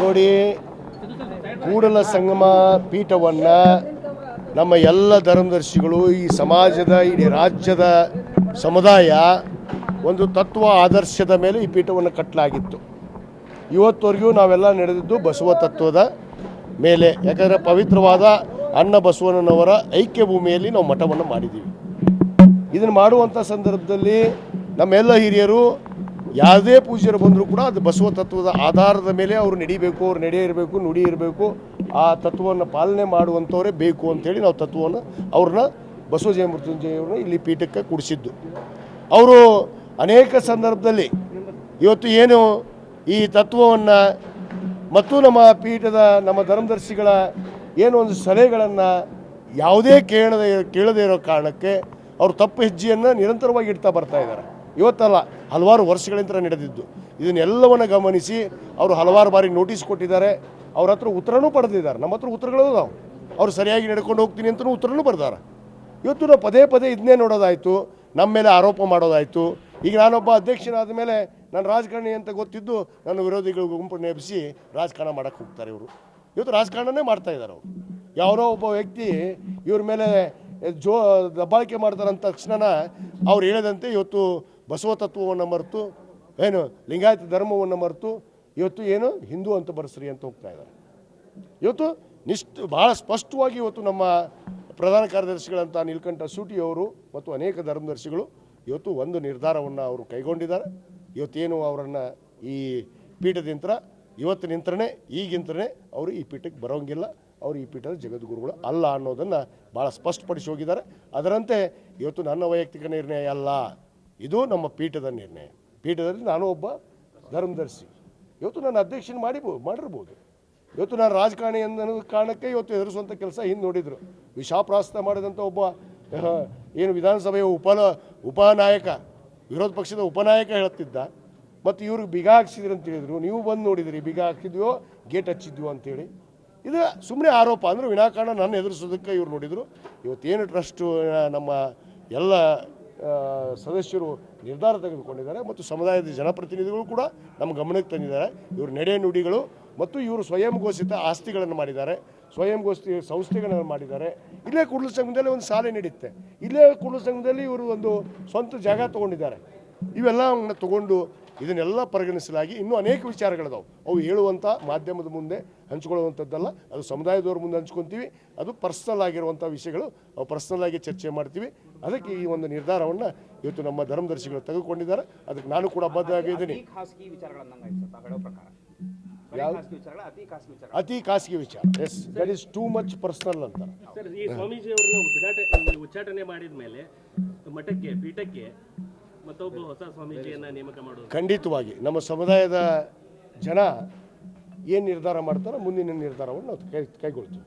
ನೋಡಿ ಕೂಡಲ ಸಂಗಮ ಪೀಠವನ್ನು ನಮ್ಮ ಎಲ್ಲ ಧರ್ಮದರ್ಶಿಗಳು ಈ ಸಮಾಜದ, ಇಡೀ ರಾಜ್ಯದ ಸಮುದಾಯ ಒಂದು ತತ್ವ ಆದರ್ಶದ ಮೇಲೆ ಈ ಪೀಠವನ್ನು ಕಟ್ಟಲಾಗಿತ್ತು. ಇವತ್ತವರೆಗೂ ನಾವೆಲ್ಲ ನಡೆದಿದ್ದು ಬಸವ ತತ್ವದ ಮೇಲೆ. ಯಾಕಂದರೆ ಪವಿತ್ರವಾದ ಅನ್ನ ಬಸವಣ್ಣನವರ ಐಕ್ಯ ಭೂಮಿಯಲ್ಲಿ ನಾವು ಮಠವನ್ನು ಮಾಡಿದ್ದೀವಿ. ಇದನ್ನು ಮಾಡುವಂಥ ಸಂದರ್ಭದಲ್ಲಿ ನಮ್ಮೆಲ್ಲ ಹಿರಿಯರು ಯಾವುದೇ ಪೂಜ್ಯರು ಬಂದರೂ ಕೂಡ ಅದು ಬಸವ ತತ್ವದ ಆಧಾರದ ಮೇಲೆ ಅವರು ನಡಿಬೇಕು, ಅವ್ರು ನಡೆ ಇರಬೇಕು, ನುಡಿ ಇರಬೇಕು. ಆ ತತ್ವವನ್ನು ಪಾಲನೆ ಮಾಡುವಂಥವರೇ ಬೇಕು ಅಂತೇಳಿ ನಾವು ತತ್ವವನ್ನು ಅವ್ರನ್ನ ಬಸವ ಜಯ ಮೃತ್ಯುಂಜಯವ್ರನ್ನ ಇಲ್ಲಿ ಪೀಠಕ್ಕೆ ಕೂಡಿಸಿದ್ದು. ಅವರು ಅನೇಕ ಸಂದರ್ಭದಲ್ಲಿ ಇವತ್ತು ಏನು ಈ ತತ್ವವನ್ನು ಮತ್ತು ನಮ್ಮ ಪೀಠದ ನಮ್ಮ ಧರ್ಮದರ್ಶಿಗಳ ಏನು ಒಂದು ಸಲಹೆಗಳನ್ನು ಯಾವುದೇ ಕೇಳದೇ ಕೇಳದೇ ಇರೋ ಕಾರಣಕ್ಕೆ ಅವರು ತಪ್ಪು ಹೆಜ್ಜೆಯನ್ನು ನಿರಂತರವಾಗಿ ಇಡ್ತಾ ಬರ್ತಾ ಇದ್ದಾರೆ. ಇವತ್ತಲ್ಲ ಹಲವಾರು ವರ್ಷಗಳಿಂದ ನಡೆದಿದ್ದು. ಇದನ್ನೆಲ್ಲವನ್ನು ಗಮನಿಸಿ ಅವರು ಹಲವಾರು ಬಾರಿ ನೋಟಿಸ್ ಕೊಟ್ಟಿದ್ದಾರೆ. ಅವ್ರ ಹತ್ರ ಉತ್ತರನೂ ಪಡೆದಿದ್ದಾರೆ. ನಮ್ಮ ಹತ್ರ ಉತ್ತರಗಳು ನಾವು. ಅವ್ರು ಸರಿಯಾಗಿ ನಡ್ಕೊಂಡು ಹೋಗ್ತೀನಿ ಅಂತಲೂ ಉತ್ತರನೂ ಬರ್ದಾರೆ. ಇವತ್ತು ನಾವು ಪದೇ ಪದೇ ಇದನ್ನೇ ನೋಡೋದಾಯಿತು. ನಮ್ಮ ಮೇಲೆ ಆರೋಪ ಮಾಡೋದಾಯಿತು. ಈಗ ನಾನೊಬ್ಬ ಅಧ್ಯಕ್ಷನಾದ ಮೇಲೆ ನಾನು ರಾಜಕಾರಣಿ ಅಂತ ಗೊತ್ತಿದ್ದು ನನ್ನ ವಿರೋಧಿಗಳ ಗುಂಪು ನೆಪಿಸಿ ರಾಜಕಾರಣ ಮಾಡೋಕ್ಕೆ ಹೋಗ್ತಾರೆ ಇವರು. ಇವತ್ತು ರಾಜಕಾರಣನೇ ಮಾಡ್ತಾ ಇದ್ದಾರೆ ಅವರು. ಯಾರೋ ಒಬ್ಬ ವ್ಯಕ್ತಿ ಇವ್ರ ಮೇಲೆ ಜೋ ದಬ್ಬಾಳಿಕೆ ಮಾಡ್ತಾರಂತ ತಕ್ಷಣ ಅವ್ರು ಹೇಳಿದಂತೆ ಇವತ್ತು ಬಸವ ತತ್ವವನ್ನು ಮರೆತು, ಏನು, ಲಿಂಗಾಯತ ಧರ್ಮವನ್ನು ಮರೆತು ಇವತ್ತು ಏನು, ಹಿಂದೂ ಅಂತ ಬರೆಸ್ರಿ ಅಂತ ಹೋಗ್ತಾ ಇದ್ದಾರೆ. ಇವತ್ತು ನಿಷ್ಠ ಭಾಳ ಸ್ಪಷ್ಟವಾಗಿ ಇವತ್ತು ನಮ್ಮ ಪ್ರಧಾನ ಕಾರ್ಯದರ್ಶಿಗಳಂತ ಸೂಟಿ ಅವರು ಮತ್ತು ಅನೇಕ ಧರ್ಮದರ್ಶಿಗಳು ಇವತ್ತು ಒಂದು ನಿರ್ಧಾರವನ್ನು ಅವರು ಕೈಗೊಂಡಿದ್ದಾರೆ. ಇವತ್ತೇನು ಅವರನ್ನು ಈ ಪೀಠದಿಂತ್ರ, ಇವತ್ತಿನಿಂತ್ರನೇ, ಈಗಿಂತ್ರನೇ ಅವರು ಈ ಪೀಠಕ್ಕೆ ಬರೋಂಗಿಲ್ಲ. ಅವರು ಈ ಪೀಠದ ಜಗದ್ಗುರುಗಳು ಅಲ್ಲ ಅನ್ನೋದನ್ನು ಭಾಳ ಸ್ಪಷ್ಟಪಡಿಸಿ ಹೋಗಿದ್ದಾರೆ. ಅದರಂತೆ ಇವತ್ತು ನನ್ನ ವೈಯಕ್ತಿಕ ನಿರ್ಣಯ ಅಲ್ಲ. ಇದು ನಮ್ಮ ಪೀಠದ ನಿರ್ಣಯ. ಪೀಠದಲ್ಲಿ ನಾನು ಒಬ್ಬ ಧರ್ಮದರ್ಶಿ. ಇವತ್ತು ನಾನು ಅಧ್ಯಕ್ಷನ ಮಾಡಿ ಮಾಡಿರ್ಬೋದು. ಇವತ್ತು ನಾನು ರಾಜಕಾರಣಿ ಅನ್ನೋ ಕಾರಣಕ್ಕೆ ಇವತ್ತು ಎದುರಿಸುವಂಥ ಕೆಲಸ ಹಿಂದೆ ನೋಡಿದರು. ವಿಷಾಪ್ರಾಸ್ತ ಮಾಡಿದಂಥ ಒಬ್ಬ ಏನು ವಿಧಾನಸಭೆಯ ಉಪ, ಉಪನಾಯಕ, ವಿರೋಧ ಪಕ್ಷದ ಉಪನಾಯಕ ಹೇಳ್ತಿದ್ದ ಮತ್ತು ಇವ್ರಿಗೆ ಬಿಗ ಹಾಕ್ಸಿದ್ರಿ ಅಂತ ಹೇಳಿದ್ರು. ನೀವು ಬಂದು ನೋಡಿದ್ರಿ, ಬಿಗ ಹಾಕಿದ್ವೋ ಗೇಟ್ ಹಚ್ಚಿದ್ವೋ ಅಂತೇಳಿ. ಇದು ಸುಮ್ಮನೆ ಆರೋಪ. ಅಂದರೆ ವಿನಾಕಾರಣ ನನ್ನ ಎದುರಿಸೋದಕ್ಕೆ ಇವ್ರು ನೋಡಿದರು. ಇವತ್ತೇನು ಟ್ರಸ್ಟು ನಮ್ಮ ಎಲ್ಲ ಸದಸ್ಯರು ನಿರ್ಧಾರ ತೆಗೆದುಕೊಂಡಿದ್ದಾರೆ ಮತ್ತು ಸಮುದಾಯದ ಜನಪ್ರತಿನಿಧಿಗಳು ಕೂಡ ನಮ್ಮ ಗಮನಕ್ಕೆ ತಂದಿದ್ದಾರೆ. ಇವರು ನಡೆ ನುಡಿಗಳು ಮತ್ತು ಇವರು ಸ್ವಯಂ ಘೋಷಿತ ಆಸ್ತಿಗಳನ್ನು ಮಾಡಿದ್ದಾರೆ. ಸ್ವಯಂ ಘೋಷಿತ ಸಂಸ್ಥೆಗಳನ್ನು ಮಾಡಿದ್ದಾರೆ. ಇಲ್ಲೇ ಕುಡ್ಲ ಸಂಘದಲ್ಲಿ ಒಂದು ಶಾಲೆ ನಡೆಯುತ್ತೆ. ಇಲ್ಲೇ ಕುಡ್ಲ ಸಂಘದಲ್ಲಿ ಇವರು ಒಂದು ಸ್ವಂತ ಜಾಗ ತೊಗೊಂಡಿದ್ದಾರೆ. ಇವೆಲ್ಲವನ್ನು ತಗೊಂಡು ಇದನ್ನೆಲ್ಲ ಪರಿಗಣಿಸಲಾಗಿ ಇನ್ನೂ ಅನೇಕ ವಿಚಾರಗಳಿದಾವೆ. ಅವು ಹೇಳುವಂಥ ಮಾಧ್ಯಮದ ಮುಂದೆ ಹಂಚ್ಕೊಳ್ಳುವಂಥದ್ದಲ್ಲ ಅದು ಸಮುದಾಯದವ್ರ ಮುಂದೆ ಹಂಚ್ಕೊತೀವಿ ಅದು ಪರ್ಸ್ನಲ್ ಆಗಿರುವಂಥ ವಿಷಯಗಳು ಅವು ಪರ್ಸ್ನಲ್ ಆಗಿ ಚರ್ಚೆ ಮಾಡ್ತೀವಿ. ಅದಕ್ಕೆ ಈ ಒಂದು ನಿರ್ಧಾರವನ್ನು ಇವತ್ತು ನಮ್ಮ ಧರ್ಮದರ್ಶಿಗಳು ತೆಗೆದುಕೊಂಡಿದ್ದಾರೆ. ಅದಕ್ಕೆ ನಾನು ಕೂಡ ಬದ್ಧವಾಗಿದ್ದೀನಿ ವಿಚಾರಗಳು ಅತಿ ಖಾಸಗಿ ವಿಚಾರ as that is too much personal ಅಂತ. ಸರ್ ಈ ಸ್ವಾಮೀಜಿ ಅವ್ರನ್ನ ಉದ್ಘಾಟನೆ ಉಚ್ಚಾಟನೆ ಮಾಡಿದ ಮೇಲೆ ಮಠಕ್ಕೆ ಪೀಠಕ್ಕೆ ಖಂಡಿತವಾಗಿ. ನಮ್ಮ ಸಮುದಾಯದ ಜನ ಏನು ನಿರ್ಧಾರ ಮಾಡ್ತಾರೋ ಮುಂದಿನ ನಿರ್ಧಾರವನ್ನು ನಾವು ಕೈ ಕೈಗೊಳ್ತೀವಿ.